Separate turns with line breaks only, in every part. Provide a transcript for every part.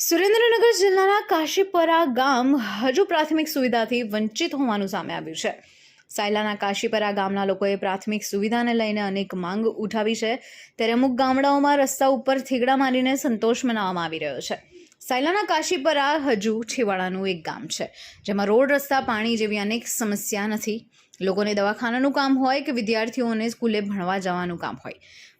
સુરેન્દ્રનગર જિલ્લાના કાશીપરા ગામ હજુ પ્રાથમિક સુવિધાથી વંચિત હોવાનું સામે આવ્યું છે. સાયલાના કાશીપરા ગામના લોકોએ પ્રાથમિક સુવિધાને લઈને અનેક માંગ ઉઠાવી છે. ત્યારે અમુક ગામડાઓમાં રસ્તા ઉપર થીગડા મારીને સંતોષ મનાવવામાં આવી રહ્યો છે. સાયલાના કાશીપરા હજુ છેવાડાનું એક ગામ છે, જેમાં રોડ, રસ્તા, પાણી જેવી અનેક સમસ્યા નથી. લોકોને દવાખાનાનું કામ હોય કે વિદ્યાર્થીઓને સ્કૂલે ભણવા જવાનું કામ હોય.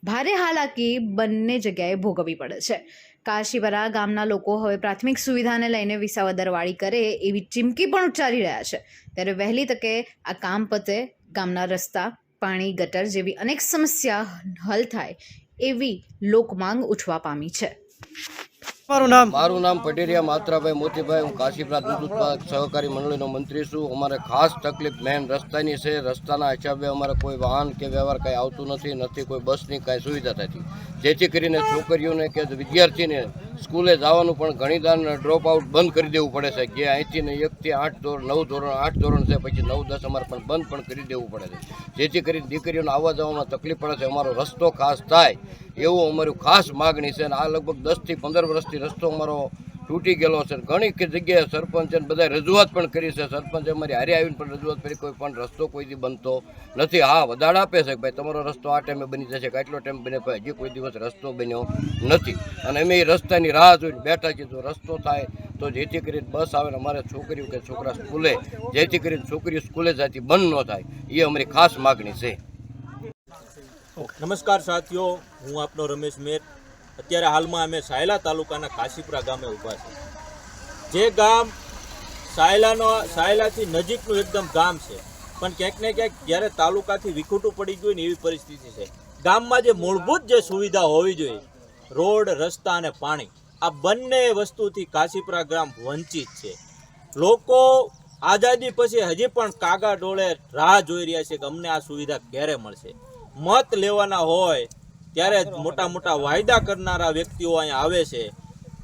ભારે હાલાકી બંને જગ્યાએ ભોગવવી પડે છે. કાશીપરા ગામના લોકો હવે પ્રાથમિક સુવિધાને લઈને વિસાવદરવાળી કરે એવી ચીમકી પણ ઉચ્ચારી રહ્યા છે. ત્યારે વહેલી તકે આ કામ પતે ગામના રસ્તા, પાણી, ગટર જેવી અનેક સમસ્યા હલ થાય એવી લોકમાંગ ઉઠવા પામી છે.
મારું નામ?
મારું નામ પટેરિયા માત્રાભાઈ મોતીભાઈ. હું કાશીપરા દૂધ ઉત્પાદક સહકારી મંડળીનો મંત્રી છું. અમારે ખાસ તકલીફ મેન રસ્તાની છે. રસ્તાના હિસાબે અમારે કોઈ વાહન કે વ્યવહાર કાંઈ આવતું નથી. નથી કોઈ બસની કાંઈ સુવિધા થતી. જેથી કરીને છોકરીઓને કે વિદ્યાર્થીને સ્કૂલે જવાનું પણ ઘણી ડ્રોપ આઉટ બંધ કરી દેવું પડે છે. કે અહીંથી ને એકથી આઠ ધોરણ, નવ ધોરણ, આઠ ધોરણ છે, પછી નવ, દસ અમારે પણ બંધ પણ કરી દેવું પડે છે. જેથી કરીને દીકરીઓને આવવા જવામાં તકલીફ પડે છે. અમારો રસ્તો ખાસ થાય, એવું અમારું ખાસ માગણી છે. અને આ લગભગ દસથી પંદર વર્ષથી રસ્તો અમારો તૂટી ગયેલો છે. ઘણી જગ્યાએ સરપંચ બધા રજૂઆત પણ કરી છે. સરપંચે અમારી હારે આવીને પણ રજૂઆત કરી. કોઈ પણ રસ્તો કોઈથી બનતો નથી. હા, વધારે આપે છે કે ભાઈ તમારો રસ્તો આ ટાઈમે બની જશે કે આટલો ટાઈમ બને ભાઈ હજી કોઈ દિવસ રસ્તો બન્યો નથી. અને અમે એ રસ્તાની રાહ જોઈને બેઠા છીએ. જો રસ્તો થાય તો જેથી કરીને બસ આવે ને અમારે છોકરીઓ કે છોકરા સ્કૂલે, જેથી કરીને છોકરીઓ સ્કૂલે જતી બંધ ન થાય. એ અમારી ખાસ માગણી છે.
નમસ્કાર, સાથીઓ. હું આપનો રમેશ મેર. અત્યારે હાલમાં અમે સાયલા તાલુકાના કાશીપુરા ગામે ઊભા છે જે ગામ સાયલાનો, સાયલાથી નજીકનું એકદમ ગામ છે. પણ ક્યાંક ને ક્યાંક જ્યારે તાલુકાથી વિખૂટું પડી ગયું ને એવી પરિસ્થિતિ છે. ગામમાં જે મૂળભૂત જે સુવિધા હોવી જોઈએ, રોડ, રસ્તા અને પાણી, આ બંને વસ્તુથી કાશીપુરા ગામ વંચિત છે. લોકો આઝાદી પછી હજી પણ કાગા ડોળે રાહ જોઈ રહ્યા છે કે અમને આ સુવિધા ક્યારે મળશે? મત લેવાના હોય ત્યારે મોટા મોટા વાયદા કરનારા વ્યક્તિઓ અહીંયા આવે છે.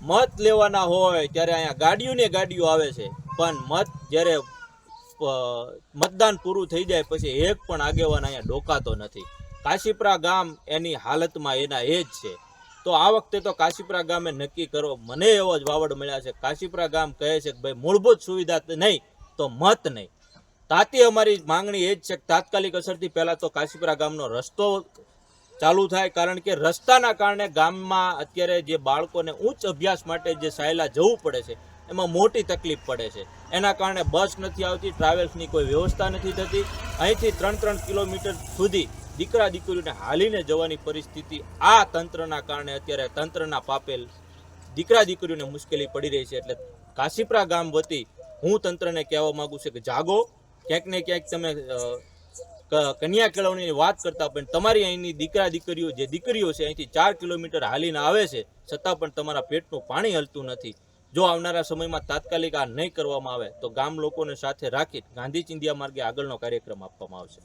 મત લેવાના હોય ત્યારે અહીંયા ગાડીઓને ગાડીઓ આવે છે. પણ મત જ્યારે મતદાન પૂરું થઈ જાય પછી એક પણ આગેવાન અહીંયા ડોકાતો નથી. કાશીપરા ગામ એની હાલતમાં એના એ જ છે. તો આ વખતે તો કાશીપરા ગામે નક્કી કરો, મને એવો જ વાવડ મળ્યા છે. કાશીપરા ગામ કહે છે કે ભાઈ, મૂળભૂત સુવિધા નહીં, તો મત નહીં. તાતી અમારી માંગણી એ જ છે કે તાત્કાલિક અસરથી પહેલાં તો કાશીપરા ગામનો રસ્તો ચાલુ થાય કારણ કે રસ્તાના કારણે ગામમાં અત્યારે જે બાળકોને ઉચ્ચ અભ્યાસ માટે જે સાયલા જવું પડે છે, એમાં મોટી તકલીફ પડે છે. એના કારણે બસ નથી આવતી, ટ્રાવેલ્સની કોઈ વ્યવસ્થા નથી થતી. અહીંથી ત્રણ ત્રણ કિલોમીટર સુધી દીકરા દીકરીઓને હાલીને જવાની પરિસ્થિતિ આ તંત્રના કારણે અત્યારે તંત્રના પાપેલ દીકરા દીકરીઓને મુશ્કેલી પડી રહી છે. એટલે કાશીપરા ગામ વતી હું તંત્રને કહેવા માગું છું કે જાગો. ક્યાંક ને ક્યાંક તમે કન્યા કેળવણીની વાત કરતા પણ તમારી અહીંની દીકરા દીકરીઓ જે દીકરીઓ છે અહીંથી ચાર કિલોમીટર હાલીને આવે છે, છતાં પણ તમારા પેટનું પાણી હલતું નથી. જો આવનારા સમયમાં તાત્કાલિક આ નહીં કરવામાં આવે, તો ગામ લોકોને સાથે રાખી ગાંધી ચિંધિયા માર્ગે આગળનો કાર્યક્રમ આપવામાં આવશે.